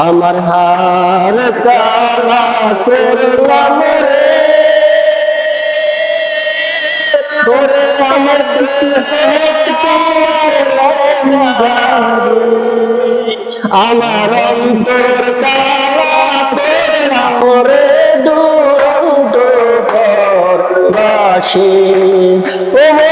আমার হার করলাম রে। আমার আমার অন্তর কালা করলাম রে দুরন্ত ও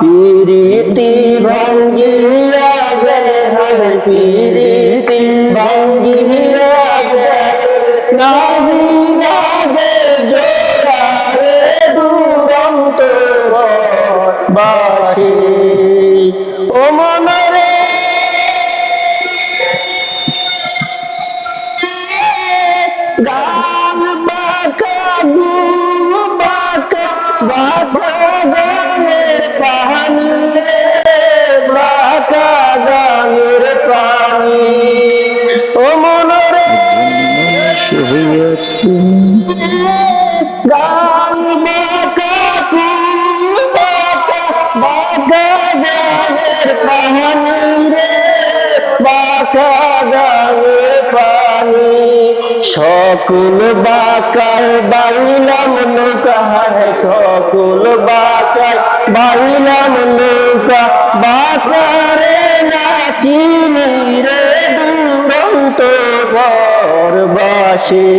পিরিতি ভাঙ্গিয়া গেলে হয় পিরিতি ভাঙ্গিয়া গেলে নাহি লাগে জোড়া রে দুরন্ত বাসি। ও মনরে। গান বাঁকা গু বাঁকা বাঁকা গানের পানি, বাঁকা গানের পানি। ও মনরে, গান বাঁকা গু বাঁকা বাঁকা গানের পানি রে, বাঁকা সকল বাকার বাংলাম নৌকা হায় সকল বাকার বাংলাম নৌকা। বাকারে নাচিনি রে দুরন্ত বরবাসী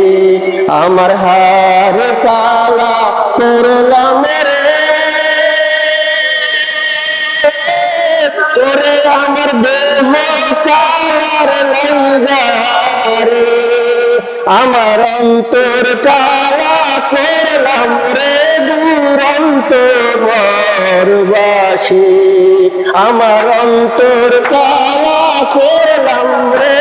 আমার হার কালা করলাম রে। তোরে আমার দেহ কালার লাইগারে আমার অন্তর কাওয়া করলাম রে দুরন্ত বরবাসী। আমার অন্তর কাওয়া করলাম রে